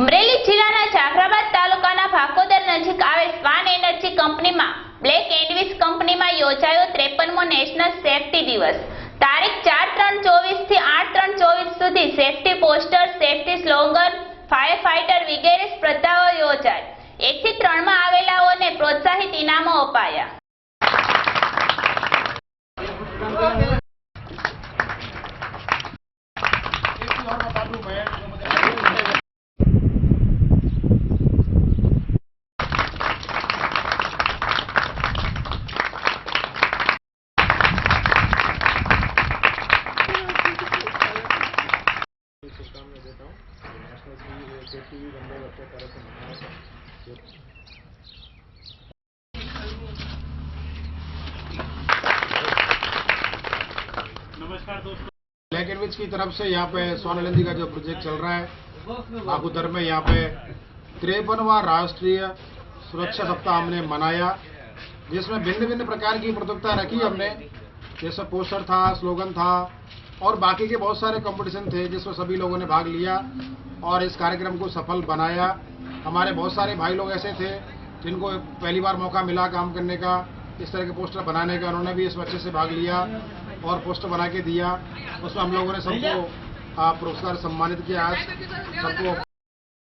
અમરેલી જિલ્લાના જાફરાબાદ તાલુકાના ભાકોદર નજીક આવેલ સ્વાન એનર્જી કંપનીમાં બ્લેક એન્ડવીસ કંપનીમાં યોજાયો ત્રેપનમો નેશનલ સેફટી દિવસ. તારીખ ચાર ત્રણ ચોવીસથી આઠ ત્રણ ચોવીસ સુધી safety poster, safety slogan fire fighter વગેરે સ્પર્ધાઓ યોજાઈ એક થી ત્રણમાં આવેલાઓને પ્રોત્સાહિત ઇનામો અપાયા. शुभकामनाएँ देता हूँ। नेशनल की सेफ्टी वीक हम लोग अपने तरफ़ से मनाए हैं। ब्लैक एंड विच की तरफ़ से यहाँ पे स्वानलंदी का जो प्रोजेक्ट चल रहा है बागुदर में यहाँ पे तिरपनवा राष्ट्रीय सुरक्षा सप्ताह हमने मनाया जिसमें भिन्न भिन्न प्रकार की प्रतियोगिता रखी हमने। जैसे पोस्टर था स्लोगन था और बाकी के बहुत सारे कंपटीशन थे जिसमें सभी लोगों ने भाग लिया और इस कार्यक्रम को सफल बनाया। हमारे बहुत सारे भाई लोग ऐसे थे जिनको पहली बार मौका मिला काम करने का, इस तरह के पोस्टर बनाने का। उन्होंने भी इसमें अच्छे से भाग लिया और पोस्टर बना के दिया। उसमें हम लोगों ने सबको पुरस्कार सम्मानित किया। आज सबको